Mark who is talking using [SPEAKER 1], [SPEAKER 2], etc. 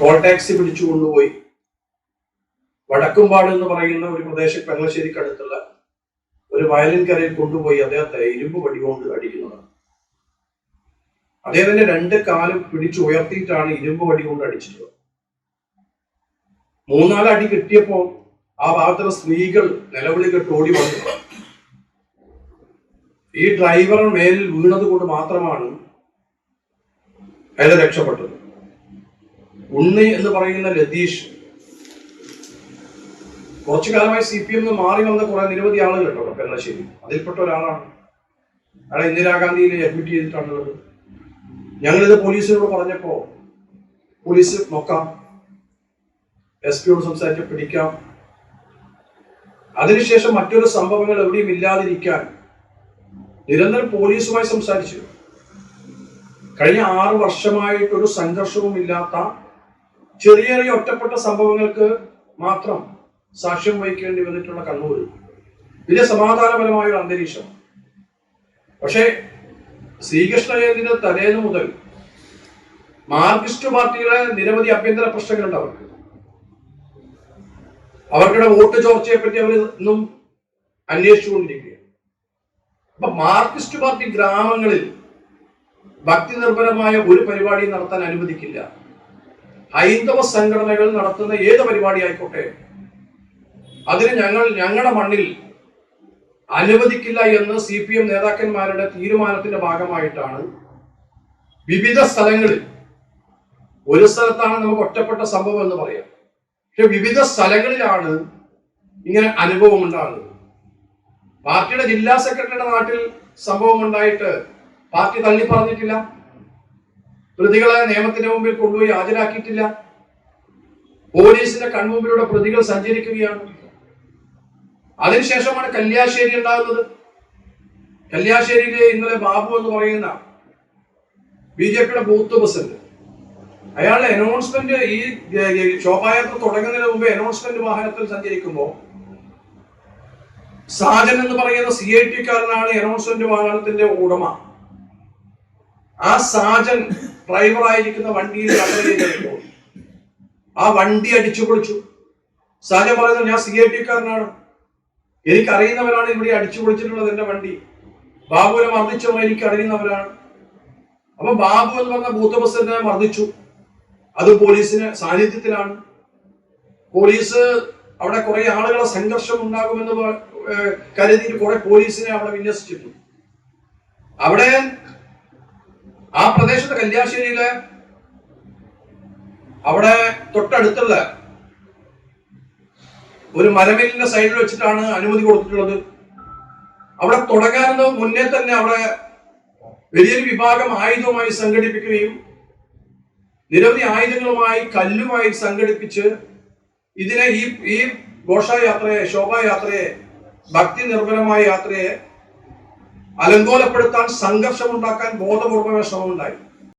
[SPEAKER 1] Call taxi പിടിച്ചു കൊണ്ടുപോയി. വടക്കുംപാട് എന്ന് പറയുന്ന ഒരു പ്രദേശം പെങ്ങളശ്ശേരിക്കടുത്തുള്ള ഒരു വയലിൻ കരയിൽ കൊണ്ടുപോയി അദ്ദേഹത്തെ ഇരുമ്പ് വടികൊണ്ട് അടിക്കുന്നതാണ്. അടിക്കുന്നത് അദ്ദേഹത്തിന്റെ രണ്ട് കാലും പിടിച്ചു ഉയർത്തിയിട്ടാണ് ഇരുമ്പ് വടി കൊണ്ട് അടിച്ചിട്ടുള്ളത്. മൂന്നാൽ അടി കിട്ടിയപ്പോ ആ ഭാഗത്തുള്ള സ്ത്രീകൾ നിലവിളി കെട്ട് ഓടി വന്നു. ഈ ഡ്രൈവർ മേലിൽ വീണത് കൊണ്ട് മാത്രമാണ് അയാൾ രക്ഷപ്പെട്ടത്. ഉണ്ണി എന്ന് പറയുന്ന ലതീഷ്. കുറച്ചു കാലമായി സി പി എം മാറി വന്ന കുറെ നിരവധി ആളുകൾ കേട്ടോ പെരളശ്ശേരി. അതിൽപ്പെട്ട ഒരാളാണ്. അയാൾ ഇന്ദിരാഗാന്ധിയിൽ അഡ്മിറ്റ് ചെയ്തിട്ടാണുള്ളത് ഞങ്ങളിത് പോലീസിനോട് പറഞ്ഞപ്പോ പോലീസ് നോക്കാം. എസ് പിയോട് സംസാരിച്ച് പിടിക്കാം. അതിനുശേഷം മറ്റൊരു സംഭവങ്ങൾ എവിടെയും ഇല്ലാതിരിക്കാൻ നിരന്തരം പോലീസുമായി സംസാരിച്ചു. കഴിഞ്ഞ ആറ് വർഷമായിട്ടൊരു സംഘർഷവും ഇല്ലാത്ത ചെറിയ ചെറിയ ഒറ്റപ്പെട്ട സംഭവങ്ങൾക്ക് മാത്രം സാക്ഷ്യം വഹിക്കേണ്ടി വന്നിട്ടുള്ള കണ്ണൂർ വലിയ സമാധാനപരമായ ഒരു അന്തരീക്ഷം. പക്ഷേ ശ്രീകൃഷ്ണ തലേന്ന് മുതൽ മാർക്സിസ്റ്റ് പാർട്ടിയുടെ നിരവധി ആഭ്യന്തര പ്രശ്നങ്ങളുണ്ട് അവർക്ക്. അവരുടെ വോട്ട് ചോർച്ചയെ പറ്റി അവർ ഇന്നും അന്വേഷിച്ചുകൊണ്ടിരിക്കുകയാണ്. അപ്പൊ മാർക്സിസ്റ്റ് പാർട്ടി ഗ്രാമങ്ങളിൽ ഭക്തി നിർഭരമായ ഒരു പരിപാടി നടത്താൻ അനുവദിക്കില്ല. ഹൈന്ദവ സംഘടനകൾ നടത്തുന്ന ഏത് പരിപാടി ആയിക്കോട്ടെ അതിന് ഞങ്ങൾ ഞങ്ങളുടെ മണ്ണിൽ അനുവദിക്കില്ല എന്ന് സി പി എം നേതാക്കന്മാരുടെ തീരുമാനത്തിന്റെ ഭാഗമായിട്ടാണ് വിവിധ സ്ഥലങ്ങളിൽ ഒരു സ്ഥലത്താണ് നമുക്ക് ഒറ്റപ്പെട്ട സംഭവം എന്ന് പറയാം. പക്ഷെ വിവിധ സ്ഥലങ്ങളിലാണ് ഇങ്ങനെ അനുഭവം ഉണ്ടാകുന്നത്. പാർട്ടിയുടെ ജില്ലാ സെക്രട്ടറിയുടെ നാട്ടിൽ സംഭവം ഉണ്ടായിട്ട് പാർട്ടി തള്ളി പറഞ്ഞിട്ടില്ല പ്രതികളെ നിയമത്തിന്റെ മുമ്പിൽ കൊണ്ടുപോയി ഹാജരാക്കിയിട്ടില്ല. പോലീസിന്റെ കൺമുമ്പിലൂടെ പ്രതികൾ സഞ്ചരിക്കുകയാണ്. അതിനുശേഷമാണ് കല്യാശ്ശേരി ഉണ്ടാകുന്നത്. കല്യാശ്ശേരിയിലെ ഇന്നലെ ബാബു എന്ന് പറയുന്ന ബി ജെ പിയുടെ ബൂത്ത് പ്രസിഡന്റ് അയാളുടെ അനൗൺസ്മെന്റ് ഈ ശോഭായാത്ര തുടങ്ങുന്നതിന് മുമ്പ് അനൗൺസ്മെന്റ് വാഹനത്തിൽ സഞ്ചരിക്കുമ്പോൾ സാജൻ എന്ന് പറയുന്ന സി ഐ ടിക്കാരനാണ് അനൗൺസ്മെന്റ് വാഹനത്തിന്റെ ഉടമ. ആ സാജൻ ഡ്രൈവറായിരിക്കുന്ന വണ്ടിയിൽ യാത്ര ചെയ്തപ്പോൾ ആ വണ്ടി അടിച്ചു പൊളിച്ചു. സാജൻ പറയുന്നത് ഞാൻ സി ഐ ടിക്കാരനാണ് എനിക്കറിയുന്നവരാണ് ഇവിടെ അടിച്ചു പൊളിച്ചിട്ടുള്ളത് എന്റെ വണ്ടി. ബാബുവിനെ മർദ്ദിച്ചവർ എനിക്ക് അറിയുന്നവരാണ് അപ്പൊ ബാബു എന്ന് പറഞ്ഞ ബൂത്ത് പ്രസിഡന്റിനെ മർദ്ദിച്ചു. അത് പോലീസിന് സാന്നിധ്യത്തിലാണ്. പോലീസ് അവിടെ കുറെ ആളുകളെ സംഘർഷം ഉണ്ടാകുമെന്ന് കരുതി കുറെ പോലീസിനെ അവിടെ വിന്യസിച്ചിട്ടു അവിടെ പ്രദേശത്ത് കല്യാശ്ശേരിയിലെ അവിടെ തൊട്ടടുത്തുള്ള ഒരു മരമില്ലിന്റെ സൈഡിൽ വെച്ചിട്ടാണ് അനുമതി കൊടുത്തിട്ടുള്ളത്. അവിടെ തുടങ്ങാനെന്ന് മുന്നേ തന്നെ അവിടെ വലിയൊരു വിഭാഗം ആയുധവുമായി സംഘടിപ്പിക്കുകയും നിരവധി ആയുധങ്ങളുമായി കല്ലുമായി സംഘടിപ്പിച്ച് ഇതിനെ ഈ ഈ ഘോഷയാത്രയെ ശോഭായാത്രയെ ഭക്തി നിർഭരമായ യാത്രയെ അലങ്കോലപ്പെടുത്താൻ സംഘർഷമുണ്ടാക്കാൻ ബോധപൂർവമായ ശ്രമമുണ്ടായി.